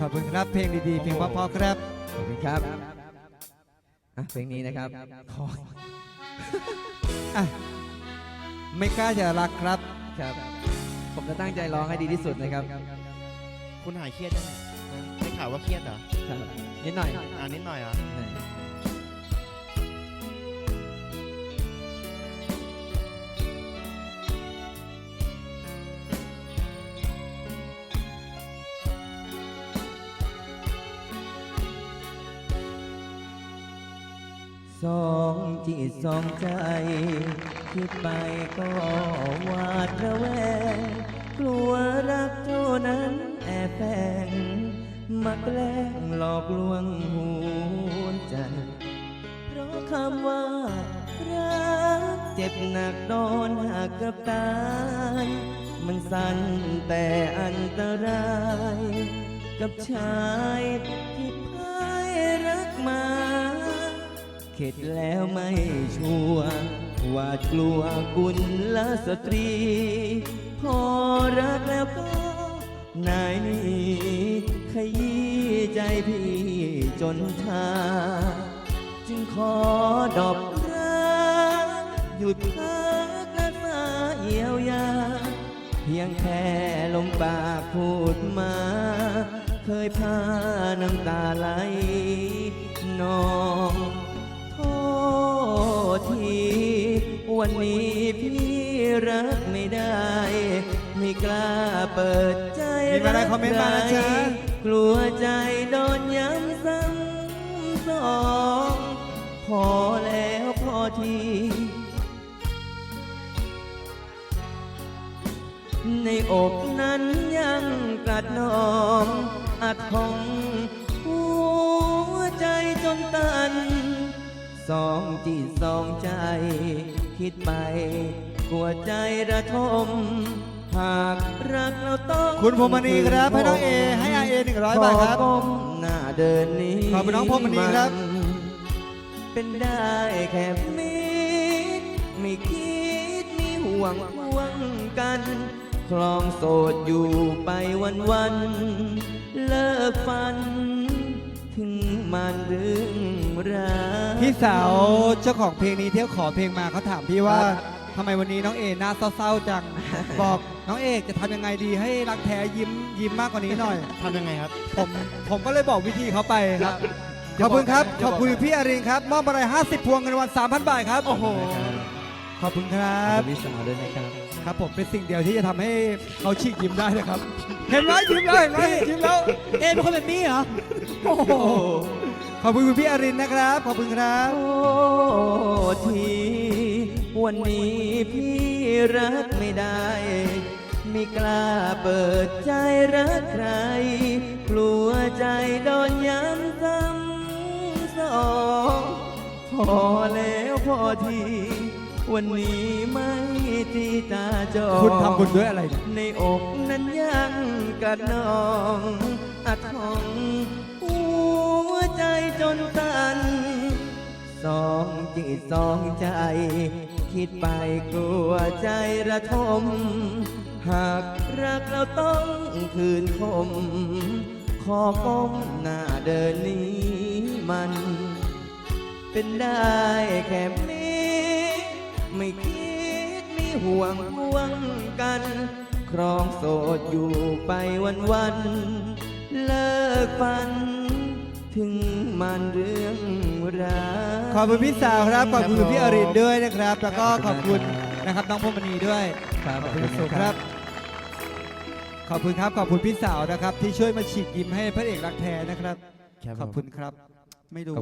ขอบคุณครับเพลงดีๆเพลงเพราะๆครับขอบคุณครับอะเพลงนี้นะครับขออะไม่กล้าจะรักครับครับ ผมจะตั้งใจร้องให้ดีที่สุดนะครับคุณหายเครียดยังได้ข่าวว่าเครียดเหรอครับนิดหน่อยอ่านิดหน่อยเหรอ สองจิตสองใจ คิดไปก็หวาดระแวง กลัวรักเท่านั้นแอบแฝงมาแกล้งหลอกลวงหัวใจ เพราะคำว่ารักเจ็บหนักโดนหักกับตาย มันสั่นแต่อันตราย กับชายที่พ่ายรักมา ข็ดแล้วไม่ชัวร์หวาดกลัวกุลละสตรี พอรักแล้วก็นายหนี้ขยี้ใจพี่จนชาจึงขอดอกรักหยุดพักและสาเยียวยา เพียงแค่ลมปากพูดมา เคยพาน้ำตาไหลนอง วันนี้พี่รักไม่ได้ ไม่กล้าเปิดใจมีอะไรคอมเมนต์มานะจ๊ะ กลัวใจโดนย้ำซ้ำสองพอแล้วพอที ในอกนั้นยังกัดนองอัดของหัวใจจนตัน สองจิตสองใจ คิดไปกลัวใจระทม หากรักเราต้องคุณพรหมณีครับให้น้องเอให้อาเอ100บาทครับ ขอก้มหน้าเดินนี้ขอบคุณน้องพรหมณีครับ เป็นได้แค่มิตรไม่คิดมีห่วงห่วงกัน คลองโสดอยู่ไปวันวันๆเลิกฝันถึง มันเรื่องรักพี่สาวเจ้าของเพลงนี้เที่ยวขอเพลงมาเขาถามพี่ว่าครับทำไมวันนี้น้องเอหน้าเศร้าๆจัง บอกน้องเอกจะทำยังไงดีให้รักแท้ยิ้มยิ้มมากกว่านี้หน่อย ทำยังไงครับ ผมผมก็เลยบอกวิธีเขาไปครับ ขอบคุณครับ ขอบคุณพี่อารินครับ มอบอะไร 50 พวงเงินรางวัล3,000 บาทครับ โอ้โห ขอบคุณครัขบอบคุณพี่สาวด้วยนะครับ ครับผมเป็นสิ่งเดียวที่จะทำให้เขาฉีกยิ้มได้นะครับ เห็นไหมยิ้มแล้วเห็นไหมยิ้มแล้ว เอ็เป็นคนแบบนี้เหรอ โอ้โห ขอบคุณคุณพี่อารินนะครับ ขอบคุณครับ โอ้ทีวันนี้พี่รักไม่ได้ ไม่กล้าเปิดใจรักใคร กลัวใจโดนย้ำซ้ำสองพอแล้วพอที วันนี้ไม่ตีตาจอคุณทำบุญด้วยอะไรเนี่ย ในอกนั้นยังกระนองอัดของ สองจิตสองใจ คิดไปกลัวใจระทม หากรักเราต้องคืนคม ขอก้มหน้าเดินนี้มัน เป็นได้แค่นี้ ไม่คิดมีห่วงห่วงกัน ครองโสดอยู่ไปวันวัน เลิกฝัน ถึงมันเรื่องรักขอบคุณพี่สาวครับ ขอบคุณพี่อารินด้วยนะครับ แล้วก็ขอบคุณครับนะครับน้องพรหมณีด้วย ครับขอบคุณสุขครับ ขอบคุณครับ ขอบคุณพี่สาวนะครับ ที่ช่วยมาฉีกยิ้มให้พระเอกรักแท้นะครับครับผมขอบคุณครับ ไม่รู้ว่า